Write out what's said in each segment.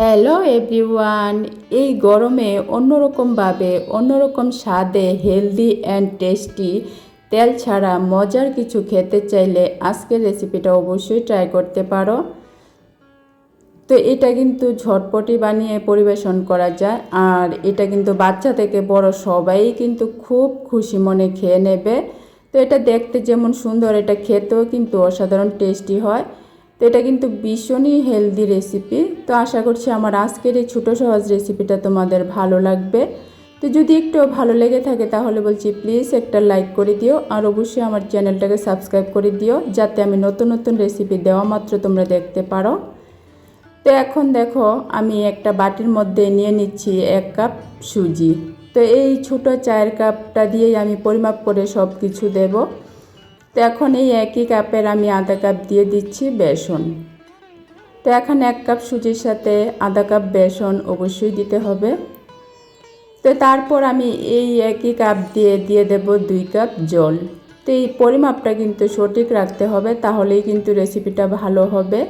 Hello everyone এই গরমে অন্যরকমভাবে, অন্যরকম স্বাদে হেলদি অ্যান্ড টেস্টি তেল ছাড়া মজার কিছু খেতে চাইলে আজকের রেসিপিটা অবশ্যই ট্রাই করতে পারো। তো এটা কিন্তু ঝটপটি বানিয়ে পরিবেশন করা যায়, আর এটা কিন্তু বাচ্চা থেকে বড় সবাই কিন্তু খুব খুশি মনে খেয়ে নেবে। তো এটা দেখতে যেমন সুন্দর, এটা খেতেও কিন্তু অসাধারণ টেস্টি হয়। তো এটা কিন্তু ভীষণই হেলদি রেসিপি তো আশা করছি আমার আজকের এই ছোটো সহজ রেসিপিটা তোমাদের ভালো লাগবে। তো যদি একটু ভালো লেগে থাকে তাহলে বলছি প্লিজ একটা লাইক করে দিও আর অবশ্যই আমার চ্যানেলটাকে সাবস্ক্রাইব করে দিও যাতে আমি নতুন নতুন রেসিপি দেওয়া মাত্র তোমরা দেখতে পারো। তো এখন দেখো আমি একটা বাটির মধ্যে নিয়ে নিচ্ছি এক কাপ সুজি। তো এই ছোটো চায়ের কাপটা দিয়েই আমি পরিমাপ করে সব কিছু দেবো। তো এখন এই একই কাপের আমি আধা কাপ দিয়ে দিচ্ছি বেসন। তো এখন এক কাপ সুজির সাথে আধা কাপ বেসন অবশ্যই দিতে হবে। তো তারপর আমি এই একই কাপ দিয়ে দিয়ে দেব দুই কাপ জল। তো এই পরিমাপটা কিন্তু সঠিক রাখতে হবে, তাহলেই কিন্তু রেসিপিটা ভালো হবে।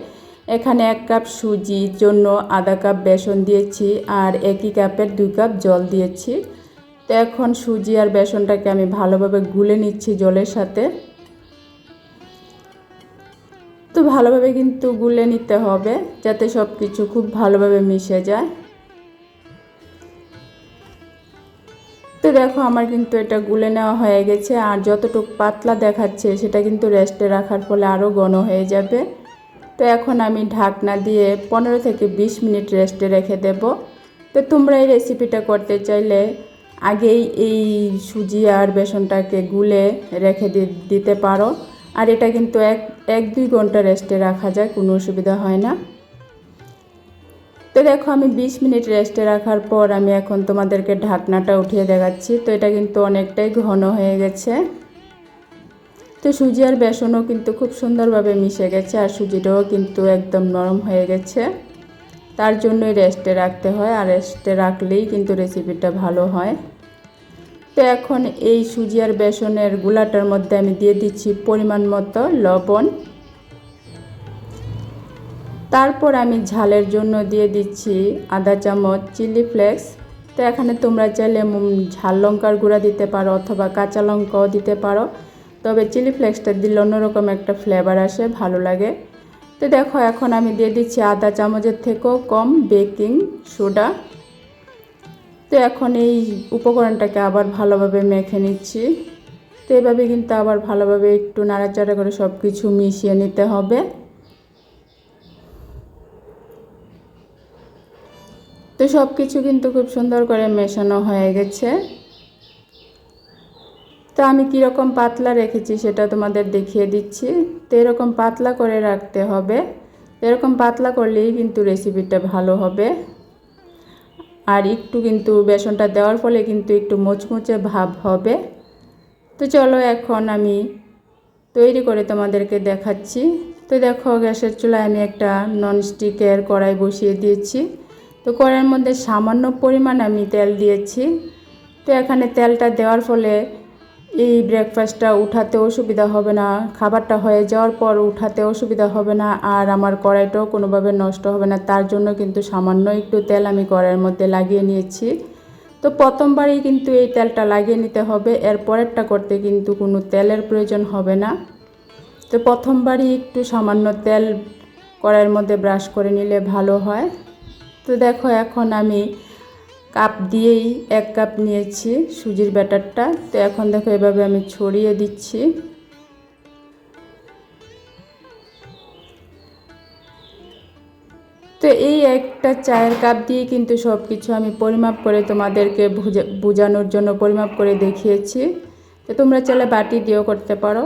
এখানে এক কাপ সুজির জন্য আধা কাপ বেসন দিয়েছি আর একই কাপের দুই কাপ জল দিয়েছি। তো এখন সুজি আর বেসনটাকে আমি ভালোভাবে গুলে নিচ্ছি জলের সাথে। ভালোভাবে কিন্তু গুলে নিতে হবে যাতে সব কিছু খুব ভালোভাবে মিশে যায়। তো দেখো আমার কিন্তু এটা গুলে নেওয়া হয়ে গেছে আর যতটুকু পাতলা দেখাচ্ছে সেটা কিন্তু রেস্টে রাখার ফলে আরও ঘন হয়ে যাবে। তো এখন আমি ঢাকনা দিয়ে পনেরো থেকে বিশ মিনিট রেস্টে রেখে দেব। তো তোমরা এই রেসিপিটা করতে চাইলে আগেই এই সুজি আর বেসনটাকে গুলে রেখে দিতে পারো। আর এটা কিন্তু এক এক দুই ঘণ্টা রেস্টে রাখা যায়, কোনো অসুবিধা হয় না। তো দেখো, আমি ২০ মিনিট রেস্টে রাখার পর আমি এখন তোমাদেরকে ঢাকনাটা উঠিয়ে দেখাচ্ছি। তো এটা কিন্তু অনেকটাই ঘন হয়ে গেছে। তো সুজি আর বেসনও কিন্তু খুব সুন্দরভাবে মিশে গেছে, আর সুজিটাও কিন্তু একদম নরম হয়ে গেছে। তার জন্যই রেস্টে রাখতে হয়, আর রেস্টে রাখলেই কিন্তু রেসিপিটা ভালো হয়। তো এখন এই সুজি আর বেসনের গুলাটার মধ্যে আমি দিয়ে দিচ্ছি পরিমাণ মতো লবণ। তারপর আমি ঝালের জন্য দিয়ে দিচ্ছি আধা চামচ চিলি ফ্লেক্স। তো এখানে তোমরা চাইলে ঝাল লঙ্কার গুঁড়া দিতে পারো অথবা কাঁচা লঙ্কাও দিতে পারো। তবে চিলি ফ্লেক্সটা দিলে অন্যরকম একটা ফ্লেভার আসে, ভালো লাগে। তো দেখো, এখন আমি দিয়ে দিচ্ছি আধা চামচের থেকেও কম বেকিং সোডা। তো এখন এই উপকরণটাকে আবার ভালোভাবে মেখে নিচ্ছি। তো এভাবে কিন্তু আবার ভালোভাবে একটু নাড়াচাড়া করে সব কিছু মিশিয়ে নিতে হবে। তো সব কিছু কিন্তু খুব সুন্দর করে মেশানো হয়ে গেছে। তো আমি কীরকম পাতলা রেখেছি সেটা তোমাদের দেখিয়ে দিচ্ছি। তো এরকম পাতলা করে রাখতে হবে। এরকম পাতলা করলেই কিন্তু রেসিপিটা ভালো হবে। আর একটু কিন্তু বেসনটা দেওয়ার ফলে কিন্তু একটু মোচমোচে ভাব হবে। তো চলো এখন আমি তৈরি করে তোমাদেরকে দেখাচ্ছি। তো দেখো গ্যাসের চুলায় আমি একটা ননস্টিকের কড়াই বসিয়ে দিয়েছি। তো কড়াইয়ের মধ্যে সামান্য পরিমাণ আমি তেল দিয়েছি। তো এখানে তেলটা দেওয়ার ফলে এই ব্রেকফাস্টটা উঠাতে অসুবিধা হবে না, খাবারটা হয়ে যাওয়ার পর উঠাতে অসুবিধা হবে না, আর আমার কড়াইটাও কোনোভাবে নষ্ট হবে না। তার জন্য কিন্তু সামান্য একটু তেল আমি কড়াইয়ের মধ্যে লাগিয়ে নিয়েছি। তো প্রথমবারই কিন্তু এই তেলটা লাগিয়ে নিতে হবে এর পরেরটা করতে কিন্তু কোনো তেলের প্রয়োজন হবে না। তো প্রথমবারই একটু সামান্য তেল কড়াইয়ের মধ্যে ব্রাশ করে নিলে ভালো হয়। তো দেখো এখন আমি কাপ দিয়েই এক কাপ নিয়েছি সুজির ব্যাটারটা। তো এখন দেখো এভাবে আমি ছড়িয়ে দিচ্ছি। তো এই একটা চায়ের কাপ দিয়ে কিন্তু সব কিছু আমি পরিমাপ করে তোমাদেরকে বোঝানোর জন্য পরিমাপ করে দেখিয়েছি। তো তোমরা চাইলে বাটি দিয়েও করতে পারো।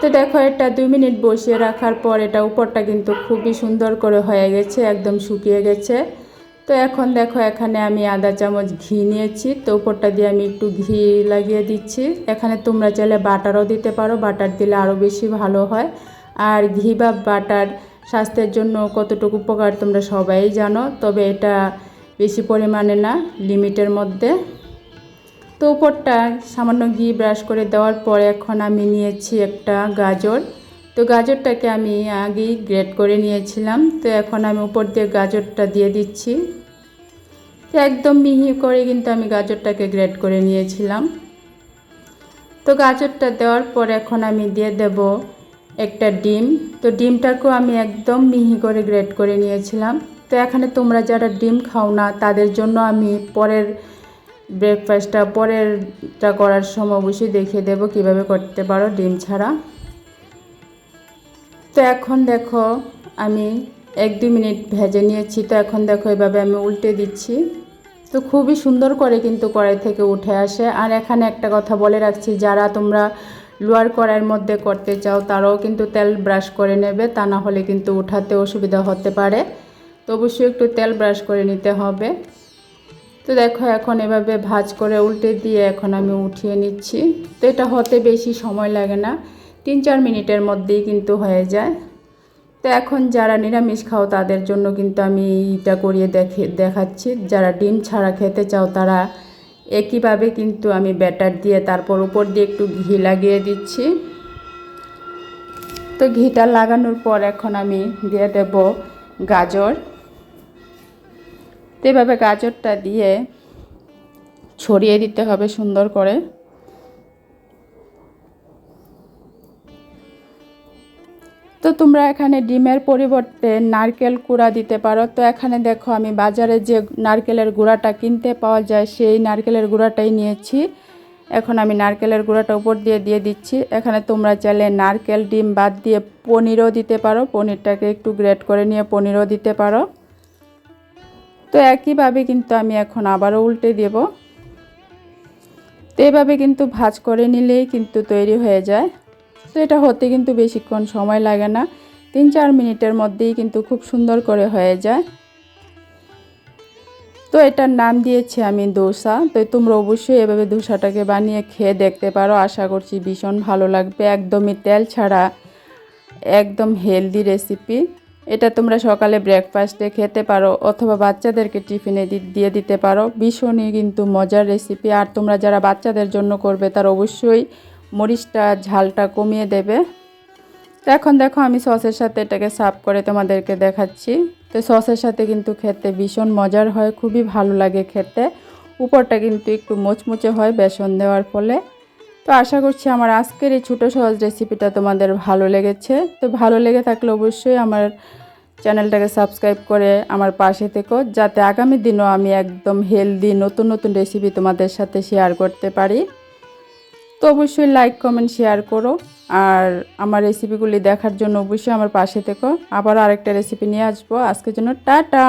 তো দেখো এটা দুই মিনিট বসিয়ে রাখার পর এটা উপরটা কিন্তু খুবই সুন্দর করে হয়ে গেছে, একদম শুকিয়ে গেছে। তো এখন দেখো, এখানে আমি আধা চামচ ঘি নিয়েছি। তো উপরটা দিয়ে আমি একটু ঘি লাগিয়ে দিচ্ছি। এখানে তোমরা চাইলে বাটারও দিতে পারো, বাটার দিলে আরও বেশি ভালো হয়। আর ঘি বা বাটার স্বাস্থ্যের জন্য কতটুকু উপকার তোমরা সবাই জানো, তবে এটা বেশি পরিমাণে না, লিমিটের মধ্যে। তো উপরটা সামান্য ঘি ব্রাশ করে দেওয়ার পরে এখন আমি নিয়েছি একটা গাজর। তো গাজরটাকে আমি আগেই গ্রেট করে নিয়েছিলাম। তো এখন আমি উপর দিয়ে গাজরটা দিয়ে দিচ্ছি। তো একদম মিহি করে কিন্তু আমি গাজরটাকে গ্রেট করে নিয়েছিলাম। তো গাজরটা দেওয়ার পর এখন আমি দিয়ে দেব একটা ডিম। তো ডিমটাকেও আমি একদম মিহি করে গ্রেট করে নিয়েছিলাম। তো এখানে তোমরা যারা ডিম খাও না, তাদের জন্য আমি পরের ব্রেকফাস্টটা পরেরটা করার সময় অবশ্যই দেখিয়ে দেব কীভাবে করতে পারো ডিম ছাড়া। তো এখন দেখো আমি এক দুই মিনিট ভেজে নিয়েছি, তো এখন দেখো এভাবে আমি উল্টে দিচ্ছি। তো খুবই সুন্দর করে কিন্তু কড়াই থেকে উঠে আসে। আর এখানে একটা কথা বলে রাখছি, যারা তোমরা লোয়ার কড়াইয়ের মধ্যে করতে চাও, তারাও কিন্তু তেল ব্রাশ করে নেবে, তা না হলে কিন্তু উঠাতে অসুবিধা হতে পারে। তো অবশ্যই একটু তেল ব্রাশ করে নিতে হবে। তো দেখো এখন এভাবে ভাজ করে উল্টে দিয়ে এখন আমি উঠিয়ে নিচ্ছি। তো এটা হতে বেশি সময় লাগে না। তিন চার মিনিটের মধ্যেই কিন্তু হয়ে যায়। তো এখন যারা নিরামিষ খাও, তাদের জন্য কিন্তু আমি এটা করিয়ে দেখে, দেখাচ্ছি। যারা ডিম ছাড়া খেতে চাও, তারা একইভাবে কিন্তু আমি ব্যাটার দিয়ে তারপর উপর দিয়ে একটু ঘি লাগিয়ে দিচ্ছি। তো ঘিটা লাগানোর পর এখন আমি দিয়ে দেব গাজর। তো এভাবে গাজরটা দিয়ে ছড়িয়ে দিতে হবে সুন্দর করে। তো তোমরা এখানে ডিমের পরিবর্তে নারকেল কুড়া দিতে পারো। তো এখানে দেখো আমি বাজারে যে নারকেলের গুঁড়াটা কিনতে পাওয়া যায়, সেই নারকেলের গুঁড়াটাই নিয়েছি। এখন আমি নারকেলের গুঁড়াটা উপর দিয়ে দিয়ে দিচ্ছি। এখানে তোমরা চাইলে নারকেল, ডিম বাদ দিয়ে পনিরও দিতে পারো। পনিরটাকে একটু গ্রেট করে নিয়ে পনিরও দিতে পারো। তো একইভাবে কিন্তু আমি এখন আবারও উল্টে দেব। তো এভাবে কিন্তু ভাজ করে নিলেই কিন্তু তৈরি হয়ে যায়। তো এটা হতে কিন্তু বেশিক্ষণ সময় লাগে না। তিন, চার মিনিটের মধ্যেই কিন্তু খুব সুন্দর করে হয়ে যায়। তো এটার নাম দিয়েছি আমি দোসা। তো তোমরা অবশ্যই এভাবে দোসাটাকে বানিয়ে খেয়ে দেখতে পারো। আশা করছি ভীষণ ভালো লাগবে। একদমই তেল ছাড়া, একদম হেলদি রেসিপি এটা তোমরা সকালে ব্রেকফাস্টে খেতে পারো অথবা বাচ্চাদেরকে টিফিনে দিয়ে দিতে পারো। ভীষণই কিন্তু মজার রেসিপি আর তোমরা যারা বাচ্চাদের জন্য করবে তার অবশ্যই মরিচটা, ঝালটা কমিয়ে দেবে। তো এখন দেখো আমি সসের সাথে এটাকে সাফ করে তোমাদেরকে দেখাচ্ছি। তো সসের সাথে কিন্তু খেতে ভীষণ মজার হয়, খুবই ভালো লাগে খেতে। উপরটা কিন্তু একটু মোচমুচে হয় বেসন দেওয়ার ফলে। তো আশা করছি আমার আজকের এই ছোটো সহজ রেসিপিটা তোমাদের ভালো লেগেছে। তো ভালো লেগে থাকলে অবশ্যই আমার চ্যানেলটাকে সাবস্ক্রাইব করে আমার পাশে থেকো, যাতে আগামী দিনও আমি একদম হেলদি নতুন নতুন রেসিপি তোমাদের সাথে শেয়ার করতে পারি। তো অবশ্যই লাইক কমেন্ট শেয়ার করো। আর আমার রেসিপিগুলি দেখার জন্য অবশ্যই আমার পাশে থেকো। আবার আরেকটা রেসিপি নিয়ে আসব। আজকের জন্য টাটা!